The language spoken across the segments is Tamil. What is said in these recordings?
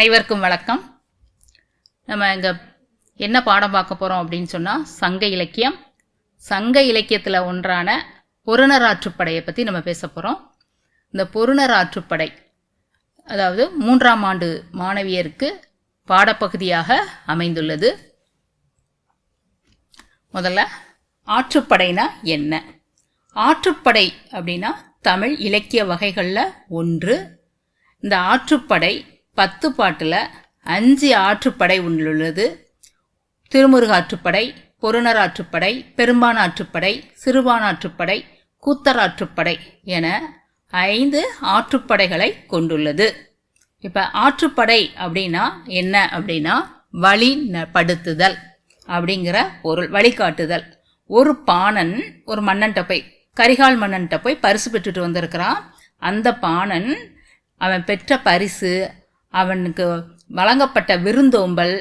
அனைவருக்கும் வணக்கம். நம்ம இங்கே என்ன பாடம் பார்க்க போகிறோம் அப்படின்னு சொன்னால் சங்க இலக்கியம். சங்க இலக்கியத்தில் ஒன்றான பொருணராற்றுப்படையை பற்றி நம்ம பேச போகிறோம் இந்த பொருணராற்றுப்படை அதாவது மூன்றாம் ஆண்டு மாணவியருக்கு பாடப்பகுதியாக அமைந்துள்ளது. முதல்ல ஆற்றுப்படைனா என்ன? ஆற்றுப்படை அப்படின்னா தமிழ் இலக்கிய வகைகளில் ஒன்று. இந்த ஆற்றுப்படை பத்து பாட்டில் அஞ்சு ஆற்றுப்படை உள்ளது திருமுருகாற்றுப்படை பொருணர் ஆற்றுப்படை பெரும்பான் ஆற்றுப்படை சிறுபான் ஆற்றுப்படை கூத்தர் ஆற்றுப்படை என ஐந்து ஆற்றுப்படைகளை கொண்டுள்ளது. இப்போ ஆற்றுப்படை அப்படின்னா என்ன அப்படின்னா வழி படுத்துதல் அப்படிங்கிற பொருள் வழிகாட்டுதல். ஒரு பாணன் ஒரு மன்னன்ட்ட போய் கரிகால் மன்னன்ட்ட போய் பரிசு பெற்றுட்டு வந்திருக்கிறான். அந்த பாணன் அவன் பெற்ற பரிசு அவனுக்கு வழங்கப்பட்ட விருந்தோம்பல்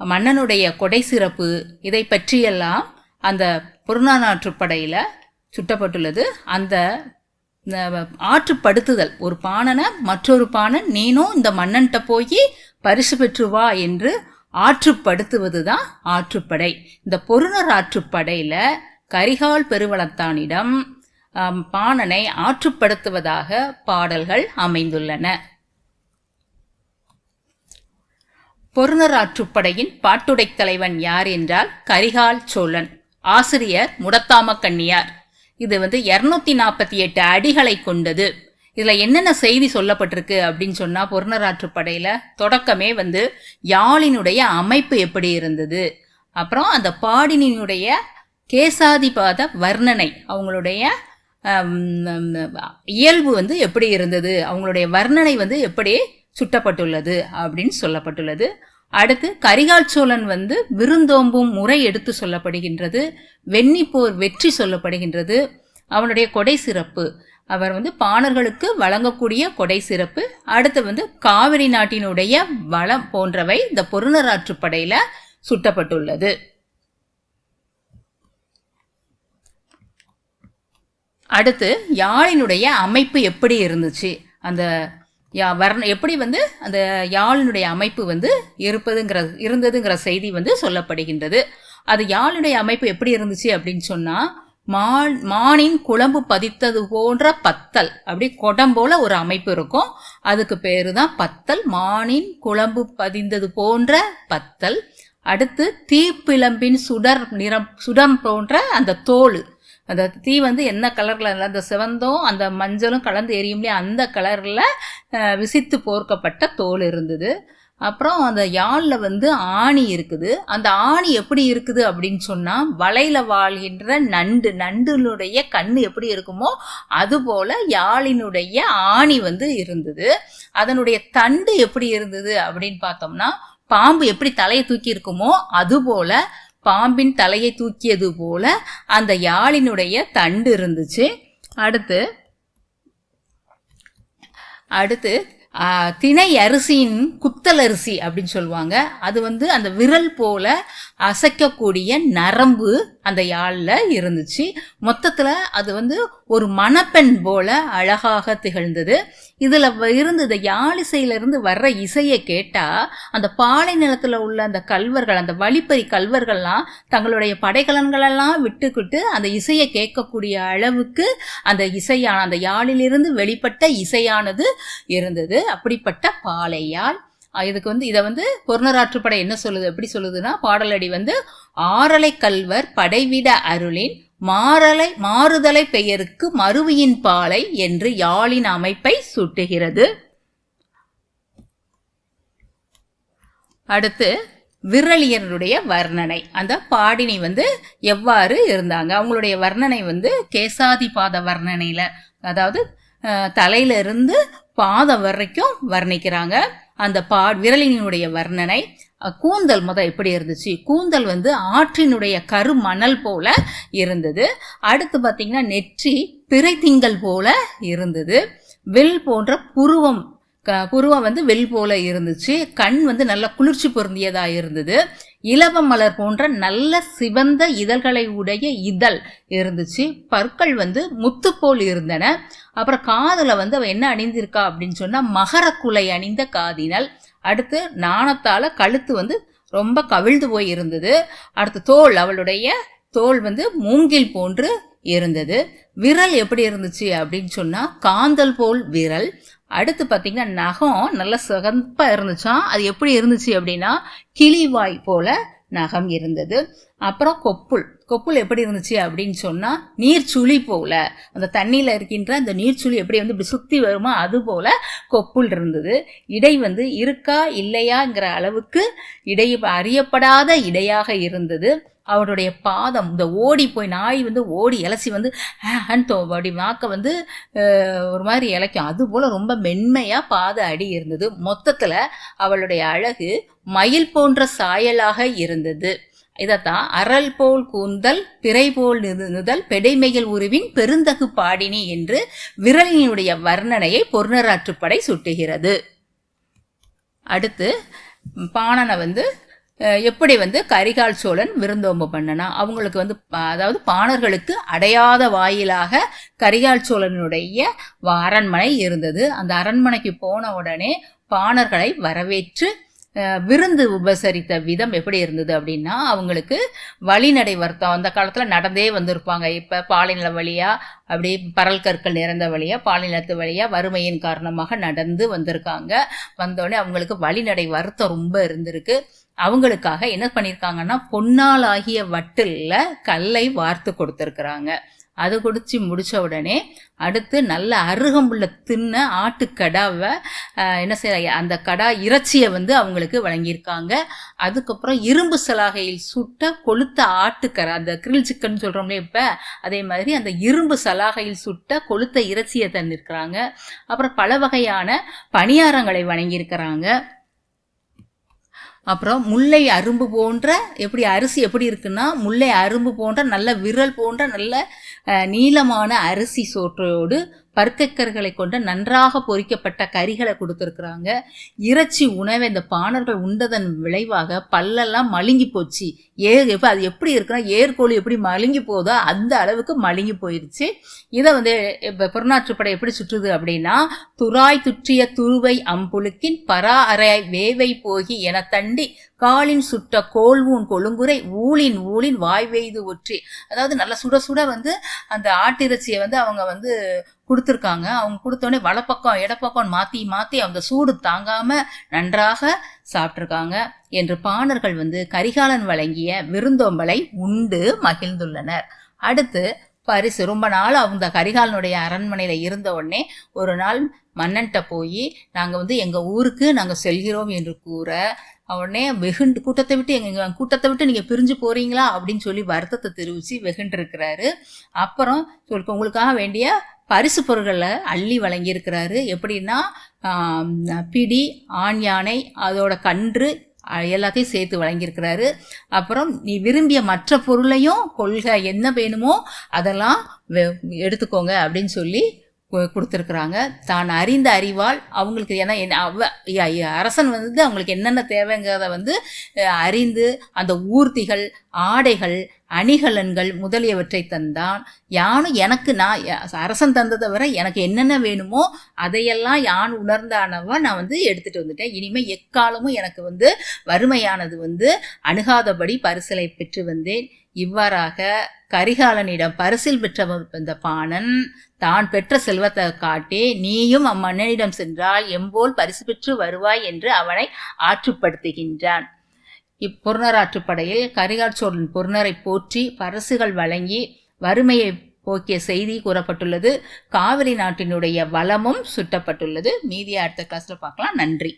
மன்னனுடைய கொடை சிறப்பு இதை பற்றியெல்லாம் அந்த புறநாற்றுப்படையில் சுட்டப்பட்டுள்ளது. அந்த ஆற்றுப்படுத்துதல் ஒரு பாணனை மற்றொரு பாணன் நீனும் இந்த மன்னன்கிட்ட போய் பரிசு பெற்று வா என்று ஆற்றுப்படுத்துவது தான் ஆற்றுப்படை இந்த பொருணர் ஆற்றுப்படையில் கரிகால் பெருவளத்தானிடம் பாணனை ஆற்றுப்படுத்துவதாக பாடல்கள் அமைந்துள்ளன. பொருணராற்றுப்படையின் பாட்டுடைத் பாட்டுடை தலைவன் யார் என்றால் கரிகால் சோழன். ஆசிரியர் முடத்தாம கண்ணியார் இது வந்து இரநூத்தி நாற்பத்தி எட்டு அடிகளை கொண்டது. இதில் என்னென்ன செய்தி சொல்லப்பட்டிருக்கு அப்படின்னு சொன்னால் பொருணராற்றுப்படையில் தொடக்கமே வந்து யாழினுடைய அமைப்பு எப்படி இருந்தது. அப்புறம் அந்த பாடினினுடைய கேசாதிபாத வர்ணனை அவங்களுடைய இயல்பு வந்து எப்படி இருந்தது அவங்களுடைய வர்ணனை வந்து எப்படி சுட்டப்பட்டுள்ளது அப்படின்னு சொல்லப்பட்டுள்ளது. அடுத்து கரிகால் சோழன் வந்து விருந்தோம்பும் முறை எடுத்து சொல்லப்படுகின்றது வெண்ணிப்போர் வெற்றி சொல்லப்படுகின்றது அவனுடைய கொடை சிறப்பு. அவர் வந்து பாணர்களுக்கு வழங்கக்கூடிய கொடை சிறப்பு. அடுத்து வந்து காவிரி நாட்டினுடைய வளம் போன்றவை இந்த பொருணராற்று படையில சுட்டப்பட்டுள்ளது. அடுத்து யாழினுடைய அமைப்பு எப்படி இருந்துச்சு? அந்த யா வர்ண எப்படி வந்து அந்த யாழினுடைய அமைப்பு வந்து இருப்பதுங்கிற இருந்ததுங்கிற செய்தி வந்து சொல்லப்படுகின்றது. அது யாழினுடைய அமைப்பு எப்படி இருந்துச்சு அப்படின்னு சொன்னால் மான் மானின் குழம்பு பதித்தது போன்ற பத்தல். அப்படி குடம் போல ஒரு அமைப்பு இருக்கும். அதுக்கு பேரு தான் பத்தல். மானின் குழம்பு பதிந்தது போன்ற பத்தல். அடுத்து தீப்பிழம்பின் சுடர் நிறம் சுடம் போன்ற அந்த தோல். அந்த தீ வந்து என்ன கலரில் அந்த சிவந்தும் அந்த மஞ்சளும் கலந்து எரியும் அந்த கலரில் விசித்து போர்க்கப்பட்ட தோல் இருந்தது. அப்புறம் அந்த யாழில் வந்து ஆணி இருக்குது. அந்த ஆணி எப்படி இருக்குது அப்படின்னு சொன்னால் வலையில் வாழ்கின்ற நண்டு நண்டுனுடைய கண் எப்படி இருக்குமோ அதுபோல் யாழினுடைய ஆணி வந்து இருந்தது. அதனுடைய தண்டு எப்படி இருந்தது அப்படின்னு பார்த்தோம்னா பாம்பு எப்படி தலையை தூக்கி இருக்குமோ அதுபோல் பாம்பின் தலையை தூக்கியது போல அந்த யாழினுடைய தண்டு இருந்துச்சு. அடுத்து அடுத்து திணை அரிசியின் குத்தல் அரிசி அப்படின்னு சொல்லுவாங்க. அது வந்து அந்த விரல் போல அசைக்கக்கூடிய நரம்பு அந்த யாழில் இருந்துச்சு. மொத்தத்தில் அது வந்து ஒரு மணப்பெண் போல அழகாக திகழ்ந்தது. இதில் இருந்து இந்த யாழிசையிலிருந்து வர்ற இசையை கேட்டால் அந்த பாலை நிலத்தில் உள்ள அந்த கல்வர்கள் அந்த வழிப்பறி கல்வர்கள்லாம் தங்களுடைய படைக்கலன்களெல்லாம் விட்டுக்கிட்டு அந்த இசையை கேட்கக்கூடிய அளவுக்கு அந்த இசையான அந்த யாழிலிருந்து வெளிப்பட்ட இசையானது இருந்தது. அப்படிப்பட்ட பாலையால் இதுக்கு வந்து இதை வந்து பொருணராற்றுப்படை என்ன சொல்லுது? எப்படி சொல்லுதுன்னா பாடலடி வந்து ஆரலை கல்வர் படைவிட அருளின் மாறலை மாறுதலை பெயருக்கு மருவியின் பாலை என்று யாழின் அமைப்பை சுட்டுகிறது. அடுத்து விரலியருடைய வர்ணனை. அந்த பாடினி வந்து எவ்வாறு இருந்தாங்க? அவங்களுடைய வர்ணனை வந்து கேசாதிபாத வர்ணனையில் அதாவது தலையிலிருந்து பாதம் வரைக்கும் வர்ணிக்கிறாங்க. அந்த பா விரலினுடைய வர்ணனை கூந்தல் முத எப்படி இருந்துச்சு? கூந்தல் வந்து ஆற்றினுடைய கருமணல் போல இருந்தது. அடுத்து பார்த்தீங்கன்னா நெற்றி பிறை திங்கள் போல இருந்தது. வில் போன்ற புருவம் க புருவம் வந்து வெல் போல இருந்துச்சு. கண் வந்து நல்ல குளிர்ச்சி பொருந்தியதாக இருந்தது. இலவ மலர் போன்ற நல்ல சிவந்த இதழ்களை உடைய இதழ் இருந்துச்சு. பற்கள் வந்து முத்து போல் இருந்தன. அப்புறம் காதில் வந்து அவள் என்ன அணிந்திருக்கா அப்படின்னு சொன்னால் மகர குலை அணிந்த காதினல். அடுத்து நாணத்தால் கழுத்து வந்து ரொம்ப கவிழ்ந்து போய் இருந்தது. அடுத்து தோல் அவளுடைய தோல் வந்து மூங்கில் போன்று இருந்தது. விரல் எப்படி இருந்துச்சு அப்படின்னு சொன்னால் காந்தல் போல் விரல். அடுத்து பார்த்திங்கன்னா நகம் நல்ல சிகப்பாக இருந்துச்சா? அது எப்படி இருந்துச்சு அப்படின்னா கிளிவாய் போல் நகம் இருந்தது. அப்புறம் கொப்புள். கொப்புள் எப்படி இருந்துச்சு அப்படின்னு சொன்னால் நீர்ச்சுழி போல். அந்த தண்ணியில் இருக்கின்ற அந்த நீர்ச்சுழி எப்படி வந்து இப்படி சுற்றி வருமோ அது போல் கொப்புள் இருந்தது. இடை வந்து இருக்கா இல்லையாங்கிற அளவுக்கு இடை அறியப்படாத இடையாக இருந்தது. அவருடைய பாதம் இந்த ஓடி போய் நாய் வந்து ஓடி இலசி வந்து ஹேண்ட் அப்படி நாக்கை வந்து ஒரு மாதிரி இலைக்கும் அது போல் ரொம்ப மென்மையாக பாத அடி இருந்தது. மொத்தத்தில் அவளுடைய அழகு மயில் போன்ற சாயலாக இருந்தது. இதைத்தான் அறல் போல் கூந்தல் பிறை போல் நிறுதல் பெடைமையில் உருவின் பெருந்தகு பாடினி என்று விரலினுடைய வர்ணனையை பொருணராற்றுப்படை சுட்டுகிறது. அடுத்து பாணனை வந்து எப்படி வந்து கரிகால் சோழன் விருந்தோம்பு பண்ணனா அவங்களுக்கு வந்து அதாவது பாணர்களுக்கு அடையாத வாயிலாக கரிகால் சோழனுடைய அரண்மனை இருந்தது. அந்த அரண்மனைக்கு போன உடனே பாணர்களை வரவேற்று விருந்து உபசரித்த விதம் எப்படி இருந்தது அப்படின்னா அவங்களுக்கு வழிநடை வருத்தம் அந்த காலத்தில் நடந்தே வந்திருப்பாங்க. இப்போ பாலைநில வழியாக அப்படி பரல் கற்கள் நிறைந்த வழியாக பாலைநிலத்து வழியாக வறுமையின் காரணமாக நடந்து வந்திருக்காங்க. வந்தோடனே அவங்களுக்கு வழிநடை வருத்தம் ரொம்ப இருந்திருக்கு. அவங்களுக்காக என்ன பண்ணியிருக்காங்கன்னா பொன்னால் ஆகிய வட்டில் கல்லை வார்த்து கொடுத்துருக்குறாங்க. அது குடிச்சு முடித்த உடனே அடுத்து நல்ல அருகம்புள்ள தின்ன ஆட்டுக்கடாவை என்ன செய்ய அந்த கடா இறைச்சியை வந்து அவங்களுக்கு வழங்கியிருக்காங்க. அதுக்கப்புறம் இரும்பு சலாகையில் சுட்ட கொளுத்த ஆட்டுக்கரை அந்த கிரில் சிக்கன் சொல்கிறோம்லே இப்போ அதே மாதிரி அந்த இரும்பு சலாகையில் சுட்ட கொளுத்த இறைச்சியை தந்திருக்கிறாங்க. அப்புறம் பல வகையான பணியாரங்களை வழங்கியிருக்கிறாங்க அப்புறம் முல்லை அரும்பு போன்ற எப்படி அரிசி எப்படி இருக்குன்னா முல்லை அரும்பு போன்ற நல்ல விரல் போன்ற நல்ல நீளமான அரிசி சோற்றோடு பருக்கக்கர்களை கொண்டு நன்றாக பொறிக்கப்பட்ட கறிகளை கொடுத்துருக்குறாங்க. இறைச்சி உணவை இந்த பாணர்கள் உண்டதன் விளைவாக பல்லெல்லாம் மழுங்கி போச்சு. ஏ இப்போ அது எப்படி இருக்குன்னா ஏர்கோழி எப்படி மழுங்கி போதோ அந்த அளவுக்கு மழுங்கி போயிடுச்சு இதை வந்து இப்போ புறநாற்றுப்படை எப்படி சுற்றுது அப்படின்னா துராய் துற்றிய துருவை அம்புழுக்கின் பரா அறை வேவை போகி என தண்டி காலின் சுட்ட கோல்வூன் கொழுங்குரை ஊழின் ஊழின் வாய் வெய்து ஒற்றி. அதாவது நல்லா சுட சுட வந்து அந்த ஆட்டிறைச்சியை வந்து அவங்க வந்து கொடுத்துருக்காங்க. அவங்க கொடுத்தோடனே வலப்பக்கம் இடப்பக்கம் மாற்றி மாற்றி அந்த சூடு தாங்காமல் நன்றாக சாப்பிட்ருக்காங்க என்று பாணர்கள் வந்து கரிகாலன் வழங்கிய விருந்தோம்பலை உண்டு மகிழ்ந்துள்ளனர். அடுத்து பரிசு. ரொம்ப நாள் அவங்க கரிகாலனுடைய அரண்மனையில் இருந்த உடனே ஒரு நாள் மன்னன்ட்ட போய் நாங்கள் வந்து எங்கள் ஊருக்கு நாங்கள் செல்கிறோம் என்று கூற உடனே வெகுண்டு கூட்டத்தை விட்டு எங்கள் கூட்டத்தை விட்டு நீங்கள் பிரிஞ்சு போகிறீங்களா அப்படின்னு சொல்லி வருத்தத்தை தெரிவித்து வெகுண்டு இருக்கிறாரு. அப்புறம் சொல் உங்களுக்காக வேண்டிய பரிசு பொருட்களை அள்ளி வழங்கியிருக்கிறாரு. எப்படின்னா பிடி ஆண் யானை அதோட கன்று எல்லாத்தையும் சேர்த்து வழங்கியிருக்கிறாரு. அப்புறம் நீ விரும்பிய மற்ற பொருளையும் கொள்கை என்ன வேணுமோ அதெல்லாம் எடுத்துக்கோங்க அப்படின்னு சொல்லி கொடுத்துருக்குறாங்க. தான் அறிந்த அறிவால் அவங்களுக்கு ஏன்னா அவ அரசன் வந்து அவங்களுக்கு என்னென்ன தேவைங்கிறத வந்து அறிந்து அந்த ஊர்த்திகள் ஆடைகள் அணிகலன்கள் முதலியவற்றை தந்தான். யானும் எனக்கு நான் அரசன் தந்ததை வர எனக்கு என்னென்ன வேணுமோ அதையெல்லாம் யான் உணர்ந்தானவா நான் வந்து எடுத்துகிட்டு வந்துட்டேன். இனிமேல் எக்காலமும் எனக்கு வந்து வறுமையானது வந்து அணுகாதபடி பரிசலை பெற்று வந்தேன். இவ்வாறாக கரிகாலனிடம் பரிசில் பெற்ற இந்த பாணன் தான் பெற்ற செல்வத்தை காட்டி நீயும் அம்மன்னனிடம் சென்றால் எம்போல் பரிசு பெற்று வருவாய் என்று அவனை ஆற்றுப்படுத்துகின்றான். இப்புறநராற்றுப்படையில் கரிகால் சோழன் புறநரை போற்றி பரிசுகள் வழங்கி வறுமையை போக்கிய செய்தி கூறப்பட்டுள்ளது. காவிரி நாட்டினுடைய வளமும் சுட்டப்பட்டுள்ளது. மீதியை அடுத்த கிளாஸில் பார்க்கலாம். நன்றி.